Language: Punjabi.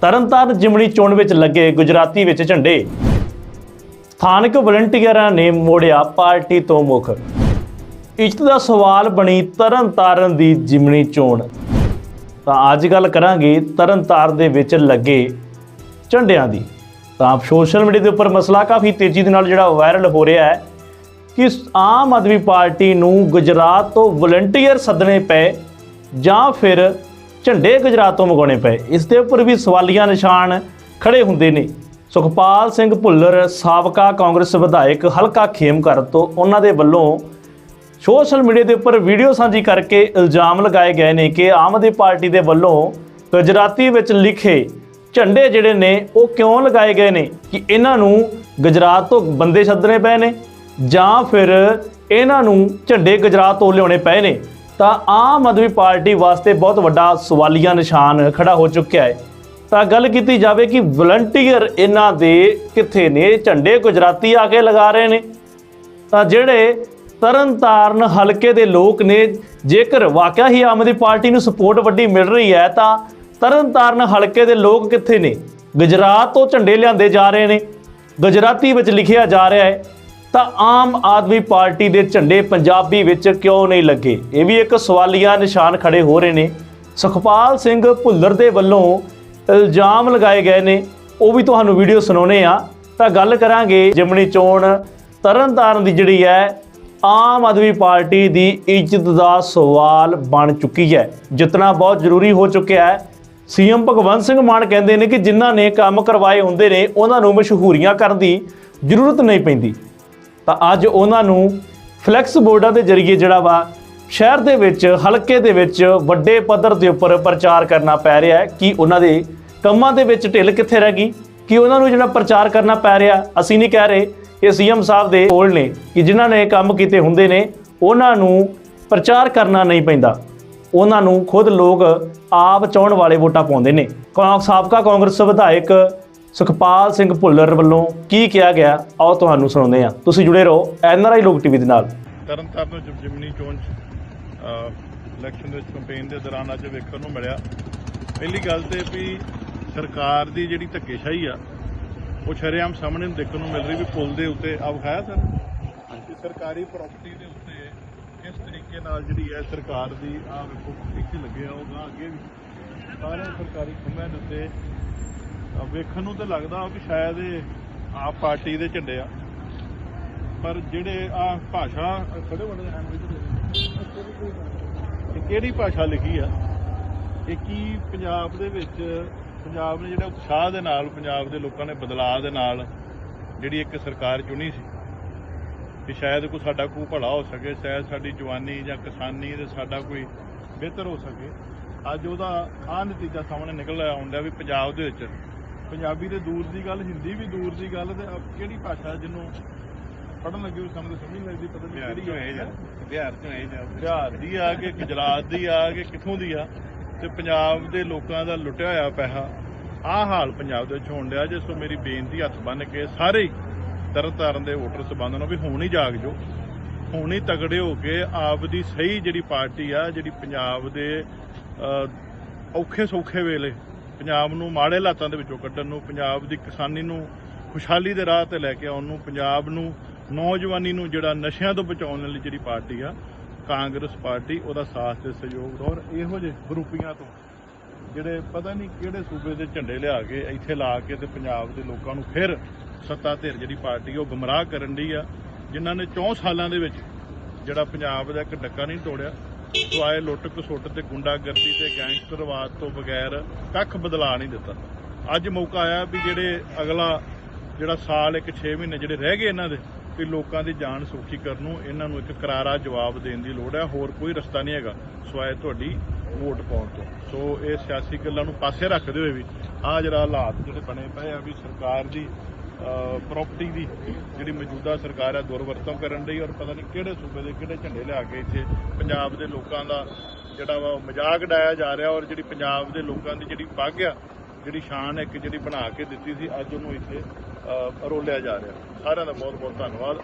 ਤਰਨਤਾਰਨ ਜਿਮਣੀ ਚੋਣ ਵਿੱਚ ਲੱਗੇ ਗੁਜਰਾਤੀ ਵਿੱਚ ਝੰਡੇ। ਸਥਾਨਕ ਵਲੰਟੀਅਰਾਂ ਨੇ ਮੋੜਿਆ ਪਾਰਟੀ ਤੋਂ ਮੁਖ। ਇੱਜ਼ਤ ਦਾ ਸਵਾਲ ਬਣੀ ਤਰਨਤਾਰਨ ਦੀ ਜਿਮਣੀ ਚੋਣ। ਤਾਂ ਅੱਜ ਗੱਲ ਕਰਾਂਗੇ ਤਰਨਤਾਰਨ ਦੇ ਵਿੱਚ ਲੱਗੇ ਝੰਡਿਆਂ ਦੀ। ਤਾਂ ਸੋਸ਼ਲ ਮੀਡੀਆ ਦੇ ਉੱਪਰ ਮਸਲਾ ਕਾਫੀ ਤੇਜ਼ੀ ਦੇ ਨਾਲ ਜਿਹੜਾ ਵਾਇਰਲ ਹੋ ਰਿਹਾ ਹੈ ਕਿ ਆਮ ਆਦਮੀ ਪਾਰਟੀ ਨੂੰ ਗੁਜਰਾਤ ਤੋਂ ਵਲੰਟੀਅਰ ਸੱਦਣੇ ਪਏ ਜਾਂ ਫਿਰ ਝੰਡੇ ਗੁਜਰਾਤ ਤੋਂ ਮੰਗਾਉਣੇ ਪਏ। ਇਸ ਦੇ ਉੱਪਰ ਵੀ ਸਵਾਲੀਆ ਨਿਸ਼ਾਨ ਖੜੇ ਹੁੰਦੇ ਨੇ। ਸੁਖਪਾਲ ਸਿੰਘ ਭੁੱਲਰ, ਸਾਬਕਾ ਕਾਂਗਰਸ ਵਿਧਾਇਕ ਹਲਕਾ ਖੇਮਕਰ ਤੋਂ ਉਹਨਾਂ ਦੇ ਵੱਲੋਂ ਸੋਸ਼ਲ ਮੀਡੀਆ ਦੇ ਉੱਪਰ ਵੀਡੀਓ ਸਾਂਝੀ ਕਰਕੇ ਇਲਜ਼ਾਮ ਲਗਾਏ ਗਏ ਨੇ ਕਿ ਆਮ ਆਦਮੀ ਪਾਰਟੀ ਦੇ ਵੱਲੋਂ ਗੁਜਰਾਤੀ ਵਿੱਚ ਲਿਖੇ ਝੰਡੇ ਜਿਹੜੇ ਨੇ, ਉਹ ਕਿਉਂ ਲਗਾਏ ਗਏ ਨੇ ਕਿ ਇਹਨਾਂ ਨੂੰ ਗੁਜਰਾਤ ਤੋਂ ਬੰਦੇ ਸੱਦਣੇ ਪਏ ਨੇ ਜਾਂ ਫਿਰ ਇਹਨਾਂ ਨੂੰ ਝੰਡੇ ਗੁਜਰਾਤ ਤੋਂ ਲਿਆਉਣੇ ਪਏ ਨੇ। ਤਾਂ ਆਮ ਆਦਮੀ ਪਾਰਟੀ ਵਾਸਤੇ ਬਹੁਤ ਵੱਡਾ ਸਵਾਲੀਆ ਨਿਸ਼ਾਨ ਖੜਾ ਹੋ ਚੁੱਕਿਆ ਹੈ। ਤਾਂ ਗੱਲ ਕੀਤੀ ਜਾਵੇ ਕਿ ਵਲੰਟੀਅਰ ਇਹਨਾਂ ਦੇ ਕਿੱਥੇ ਨੇ? ਝੰਡੇ ਗੁਜਰਾਤੀ ਆ ਕੇ ਲਗਾ ਰਹੇ ਨੇ। ਤਾਂ ਜਿਹੜੇ ਤਰਨਤਾਰਨ ਹਲਕੇ ਦੇ ਲੋਕ ਨੇ, ਜੇਕਰ ਵਾਕਿਆ ਹੀ ਆਮ ਆਦਮੀ ਪਾਰਟੀ ਨੂੰ ਸਪੋਰਟ ਵੱਡੀ ਮਿਲ ਰਹੀ ਹੈ, ਤਾਂ ਤਰਨਤਾਰਨ ਹਲਕੇ ਦੇ ਲੋਕ ਕਿੱਥੇ ਨੇ? ਗੁਜਰਾਤ ਤੋਂ ਝੰਡੇ ਲਿਆਂਦੇ ਜਾ ਰਹੇ ਨੇ। ਗੁਜਰਾਤੀ ਵਿੱਚ ਲਿਖਿਆ ਜਾ ਰਿਹਾ ਹੈ ਤਾਂ ਆਮ ਆਦਮੀ ਪਾਰਟੀ ਦੇ ਝੰਡੇ ਪੰਜਾਬੀ ਵਿੱਚ ਕਿਉਂ ਨਹੀਂ ਲੱਗੇ? ਇਹ ਵੀ ਇੱਕ ਸਵਾਲੀਆ ਨਿਸ਼ਾਨ ਖੜੇ ਹੋ ਰਹੇ ਨੇ। ਸੁਖਪਾਲ ਸਿੰਘ ਭੁੱਲਰ ਦੇ ਵੱਲੋਂ ਇਲਜ਼ਾਮ ਲਗਾਏ ਗਏ ਨੇ। ਉਹ ਵੀ ਤੁਹਾਨੂੰ ਵੀਡੀਓ ਸੁਣਾਉਣੇ ਆ। ਤਾਂ ਗੱਲ ਕਰਾਂਗੇ ਜਿਮਣੀ ਚੋਣ ਤਰਨਤਾਰਨ ਦੀ ਜਿਹੜੀ ਹੈ, ਆਮ ਆਦਮੀ ਪਾਰਟੀ ਦੀ ਇੱਜ਼ਤ ਦਾ ਸਵਾਲ ਬਣ ਚੁੱਕੀ ਹੈ। ਜਿੱਤਣਾ ਬਹੁਤ ਜ਼ਰੂਰੀ ਹੋ ਚੁੱਕਿਆ ਹੈ। ਸੀਐਮ ਭਗਵੰਤ ਸਿੰਘ ਮਾਨ ਕਹਿੰਦੇ ਨੇ ਕਿ ਜਿਨ੍ਹਾਂ ਨੇ ਕੰਮ ਕਰਵਾਏ ਹੁੰਦੇ ਨੇ, ਉਹਨਾਂ ਨੂੰ ਮਸ਼ਹੂਰੀਆਂ ਕਰਨ ਦੀ ਜ਼ਰੂਰਤ ਨਹੀਂ ਪੈਂਦੀ। ਤਾਂ ਅੱਜ ਉਹਨਾਂ ਨੂੰ ਫਲੈਕਸ ਬੋਰਡਾਂ ਦੇ ਜ਼ਰੀਏ ਜਿਹੜਾ ਵਾ ਸ਼ਹਿਰ ਦੇ ਵਿੱਚ, ਹਲਕੇ ਦੇ ਵਿੱਚ ਵੱਡੇ ਪੱਧਰ ਦੇ ਉੱਪਰ ਪ੍ਰਚਾਰ ਕਰਨਾ ਪੈ ਰਿਹਾ ਹੈ ਕਿ ਉਹਨਾਂ ਦੇ ਕੰਮਾਂ ਦੇ ਵਿੱਚ ਢਿੱਲ ਕਿੱਥੇ ਰਹਿ ਗਈ, ਕਿ ਉਹਨਾਂ ਨੂੰ ਜਿਹੜਾ ਪ੍ਰਚਾਰ ਕਰਨਾ ਪੈ ਰਿਹਾ, ਅਸੀਂ ਨਹੀਂ ਕਹਿ ਰਹੇ। ਇਹ ਸੀਐਮ ਸਾਹਿਬ ਦੇ ਕੋਲ ਨੇ ਕਿ ਜਿਨ੍ਹਾਂ ਨੇ ਕੰਮ ਕੀਤੇ ਹੁੰਦੇ ਨੇ, ਉਹਨਾਂ ਨੂੰ ਪ੍ਰਚਾਰ ਕਰਨਾ ਨਹੀਂ ਪੈਂਦਾ। ਉਹਨਾਂ ਨੂੰ ਖੁਦ ਲੋਕ ਆਪ ਚਾਹਣ ਵਾਲੇ ਵੋਟਾਂ ਪਾਉਂਦੇ ਨੇ। ਕਾਂ, ਸਾਬਕਾ ਕਾਂਗਰਸ ਵਿਧਾਇਕ ਸੁਖਪਾਲ ਸਿੰਘ ਭੁੱਲਰ ਵੱਲੋਂ ਕੀ ਕਿਹਾ ਗਿਆ? ਆਓ ਤੁਹਾਨੂੰ ਸੁਣਾਉਂਦੇ ਹਾਂ। ਤੁਸੀਂ ਜੁੜੇ ਰਹੋ ਐਨਆਰਆਈ ਲੋਕ ਟੀਵੀ ਦੇ ਨਾਲ। ਤਰਨਤਾਰਨ ਜਿਮ- ਜਿਮਨੀ ਚੋਣ ਚ ਇਲੈਕਸ਼ਨ ਦੇ ਕੰਪੇਨ ਦੇ ਦੌਰਾਨ ਅੱਜ ਵੇਖਣ ਨੂੰ ਮਿਲਿਆ। ਪਹਿਲੀ ਗੱਲ ਤੇ ਵੀ ਸਰਕਾਰ ਦੀ ਜਿਹੜੀ ਧੱਕੇਸ਼ਾਹੀ ਆ ਉਹ ਸ਼ਰੇਆਮ ਸਾਹਮਣੇ ਨੂੰ ਦੇਖਣ ਨੂੰ ਮਿਲ ਰਹੀ ਵੀ ਪੁਲ ਦੇ ਉੱਤੇ ਆ ਵਿਖਾਇਆ ਸਰ? ਸਰਕਾਰੀ ਪ੍ਰਾਪਰਟੀ ਦੇ ਉੱਤੇ ਕਿਸ ਤਰੀਕੇ ਨਾਲ ਜਿਹੜੀ ਹੈ ਸਰਕਾਰ ਦੀ ਆ ਵੇਖੋ ਇੱਥੇ ਲੱਗੇ ਆ ਉਹ ਗਾਂ ਅੱਗੇ ਵੀ ਸਾਰੇ ਸਰਕਾਰੀ ਖੰਭਿਆਂ ਦੇ ਉੱਤੇ ਵੇਖਣ ਨੂੰ ਤਾਂ ਲੱਗਦਾ ਵੀ ਸ਼ਾਇਦ ਇਹ ਆਪ ਪਾਰਟੀ ਦੇ ਝੰਡੇ ਆ। ਪਰ ਜਿਹੜੇ ਆ ਭਾਸ਼ਾ ਖੜੇ ਬੜੇ ਇਹ ਕਿਹੜੀ ਭਾਸ਼ਾ ਲਿਖੀ ਆ? ਇਹ ਕੀ ਪੰਜਾਬ ਦੇ ਵਿੱਚ, ਪੰਜਾਬ ਨੇ ਜਿਹੜਾ ਉਤਸ਼ਾਹ ਦੇ ਨਾਲ ਪੰਜਾਬ ਦੇ ਲੋਕਾਂ ਨੇ ਬਦਲਾਅ ਦੇ ਨਾਲ ਜਿਹੜੀ ਇੱਕ ਸਰਕਾਰ ਚੁਣੀ ਸੀ, ਕਿ ਸ਼ਾਇਦ ਕੋਈ ਸਾਡਾ ਕੋਈ ਭਲਾ ਹੋ ਸਕੇ, ਸ਼ਾਇਦ ਸਾਡੀ ਜਵਾਨੀ ਜਾਂ ਕਿਸਾਨੀ ਦੇ ਸਾਡਾ ਕੋਈ ਬਿਹਤਰ ਹੋ ਸਕੇ। ਅੱਜ ਉਹਦਾ ਆ ਨਤੀਜਾ ਸਾਹਮਣੇ ਨਿਕਲ ਆਉਂਦਾ ਵੀ ਪੰਜਾਬ ਦੇ ਵਿੱਚ। ਪੰਜਾਬੀ ਦੇ ਦੂਰ ਦੀ ਗੱਲ ਹਿੰਦੀ ਵੀ ਦੂਰ ਦੀ ਗੱਲ ਤੇ ਕਿਹੜੀ ਭਾਸ਼ਾ ਜਿਹਨੂੰ ਪੜਨ ਲੱਗੇ ਸਾਨੂੰ ਤਾਂ ਸਮਝ ਨਹੀਂ ਲੱਗਦੀ ਪਤਾ ਨਹੀਂ ਕਿਹੜੀ ਹੈ ਬਿਹਾਰ ਚੋਂ ਇਹ ਜਾ। ਬਿਹਾਰ ਦੀ ਆ ਕਿ ਗੁਜਰਾਤ ਦੀ ਆ ਕਿ ਕਿੱਥੋਂ ਦੀ ਆ? ਤੇ ਪੰਜਾਬ ਦੇ ਲੋਕਾਂ ਦਾ ਲੁੱਟਿਆ ਹੋਇਆ ਪੈਸਾ ਆਹ ਹਾਲ ਪੰਜਾਬ ਦੇ ਵਿੱਚ ਹੋਣ ਡਿਆ ਜਿਸ ਤੋਂ ਮੇਰੀ ਬੇਨਤੀ ਹੱਥ ਬੰਨ ਕੇ ਸਾਰੇ ਹੀ ਤਰਨਤਾਰਨ ਦੇ ਵੋਟਰ ਸਬੰਧ ਨੂੰ ਵੀ ਹੁਣ ਹੀ ਜਾਗ ਜੋ ਹੁਣ ਹੀ ਤਗੜੇ ਹੋ ਕੇ ਆਪ ਦੀ ਸਹੀ ਜਿਹੜੀ ਪਾਰਟੀ ਆ ਜਿਹੜੀ ਪੰਜਾਬ ਦੇ ਔਖੇ ਸੌਖੇ ਵੇਲੇ ਪੰਜਾਬ ਨੂੰ ਮਾੜੇ ਹਾਲਾਤਾਂ ਦੇ ਵਿੱਚੋਂ ਕੱਢਣ ਨੂੰ, ਪੰਜਾਬ ਦੀ ਕਿਸਾਨੀ ਨੂੰ ਖੁਸ਼ਹਾਲੀ ਦੇ ਰਾਹ ਤੇ ਲੈ ਕੇ ਆਉਣ ਨੂੰ, ਪੰਜਾਬ ਨੂੰ ਨੌਜਵਾਨੀ ਨੂੰ ਜਿਹੜਾ ਨਸ਼ਿਆਂ ਤੋਂ ਬਚਾਉਣ ਲਈ ਜਿਹੜੀ ਪਾਰਟੀ ਆ, ਕਾਂਗਰਸ ਪਾਰਟੀ, ਉਹਦਾ ਸਾਥ ਤੇ ਸਹਿਯੋਗ ਔਰ ਇਹੋ ਜਿਹੇ ਗਰੁੱਪੀਆਂ ਤੋਂ ਜਿਹੜੇ ਪਤਾ ਨਹੀਂ ਕਿਹੜੇ ਸੂਬੇ ਦੇ ਝੰਡੇ ਲਿਆ ਕੇ ਇੱਥੇ ਲਾ ਕੇ ਤੇ ਪੰਜਾਬ ਦੇ ਲੋਕਾਂ ਨੂੰ ਫਿਰ ਸੱਤਾ ਧਿਰ ਜਿਹੜੀ ਪਾਰਟੀ ਉਹ ਗਮਰਾਹ ਕਰਨ ਦੀ ਆ, ਜਿਨ੍ਹਾਂ ਨੇ 4 ਸਾਲਾਂ ਦੇ ਵਿੱਚ ਜਿਹੜਾ ਪੰਜਾਬ ਦਾ ਇੱਕ ਡੱਕਾ ਨਹੀਂ ਤੋੜਿਆ ਸਵਾਏ ਲੁੱਟ ਕਸੁੱਟ ਤੇ ਗੁੰਡਾਗਰਦੀ ਤੇ ਗੈਂਗਸਟਰਵਾਦ ਤੋਂ ਬਗੈਰ ਕੱਖ ਬਦਲਾ ਨਹੀਂ ਦਿੱਤਾ। ਅੱਜ ਮੌਕਾ ਆਇਆ ਵੀ ਜਿਹੜੇ ਅਗਲਾ ਜਿਹੜਾ ਸਾਲ ਇੱਕ 6 ਮਹੀਨੇ ਜਿਹੜੇ ਰਹਿ ਗਏ ਇਹਨਾਂ ਦੇ, ਵੀ ਲੋਕਾਂ ਦੀ ਜਾਨ ਸੌਖੀ ਕਰਨ ਨੂੰ ਇਹਨਾਂ ਨੂੰ ਇੱਕ ਕਰਾਰਾ ਜਵਾਬ ਦੇਣ ਦੀ ਲੋੜ ਹੈ। ਹੋਰ ਕੋਈ ਰਸਤਾ ਨਹੀਂ ਹੈਗਾ ਸਵਾਏ ਤੁਹਾਡੀ ਵੋਟ ਪਾਉਣ ਤੋਂ। ਸੋ ਇਹ ਸਿਆਸੀ ਗੱਲਾਂ ਨੂੰ ਪਾਸੇ ਰੱਖਦੇ ਹੋਏ ਵੀ ਆਹ ਜਿਹੜਾ ਹਾਲਾਤ ਜਿਹੜੇ ਬਣੇ ਪਏ ਆ ਵੀ ਸਰਕਾਰ ਦੀ ਪ੍ਰਾਪਰਟੀ ਦੀ ਜਿਹੜੀ ਮੌਜੂਦਾ ਸਰਕਾਰ ਹੈ, ਦੁਰਵਰਤੋਂ ਕਰਨ ਲਈ ਔਰ ਪਤਾ ਨਹੀਂ ਕਿਹੜੇ ਸੂਬੇ ਦੇ ਕਿਹੜੇ ਝੰਡੇ ਲਿਆ ਕੇ ਇੱਥੇ ਪੰਜਾਬ ਦੇ ਲੋਕਾਂ ਦਾ ਜਿਹੜਾ ਵਾ ਮਜ਼ਾਕ ਡਾਇਆ ਜਾ ਰਿਹਾ ਔਰ ਜਿਹੜੀ ਪੰਜਾਬ ਦੇ ਲੋਕਾਂ ਦੀ ਜਿਹੜੀ ਪੱਗ ਆ, ਜਿਹੜੀ ਸ਼ਾਨ ਇੱਕ ਜਿਹੜੀ ਬਣਾ ਕੇ ਦਿੱਤੀ ਸੀ, ਅੱਜ ਉਹਨੂੰ ਇੱਥੇ ਰੋਲਿਆ ਜਾ ਰਿਹਾ। ਸਾਰਿਆਂ ਦਾ ਬਹੁਤ ਬਹੁਤ ਧੰਨਵਾਦ।